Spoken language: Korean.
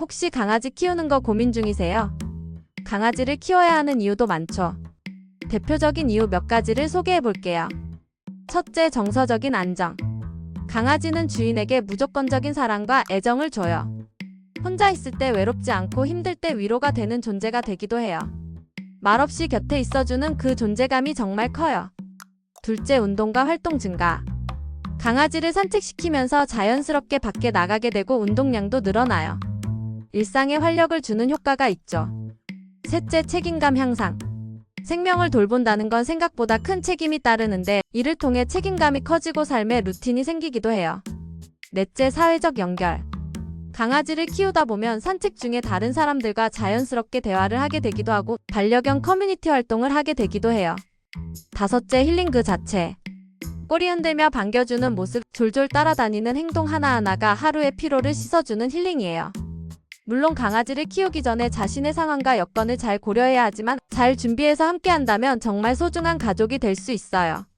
혹시 강아지 키우는 거 고민 중이세요? 강아지를 키워야 하는 이유도 많죠. 대표적인 이유 몇 가지를 소개해 볼게요. 첫째, 정서적인 안정. 강아지는 주인에게 무조건적인 사랑과 애정을 줘요. 혼자 있을 때 외롭지 않고 힘들 때 위로가 되는 존재가 되기도 해요. 말없이 곁에 있어주는 그 존재감이 정말 커요. 둘째, 운동과 활동 증가. 강아지를 산책시키면서 자연스럽게 밖에 나가게 되고 운동량도 늘어나요. 일상에 활력을 주는 효과가 있죠. 셋째, 책임감 향상. 생명을 돌본다는 건 생각보다 큰 책임이 따르는데 이를 통해 책임감이 커지고 삶의 루틴이 생기기도 해요. 넷째, 사회적 연결. 강아지를 키우다 보면 산책 중에 다른 사람들과 자연스럽게 대화를 하게 되기도 하고 반려견 커뮤니티 활동을 하게 되기도 해요. 다섯째, 힐링 그 자체. 꼬리 흔들며 반겨주는 모습, 졸졸 따라다니는 행동 하나하나가 하루의 피로를 씻어주는 힐링이에요. 물론 강아지를 키우기 전에 자신의 상황과 여건을 잘 고려해야 하지만 잘 준비해서 함께 한다면 정말 소중한 가족이 될 수 있어요.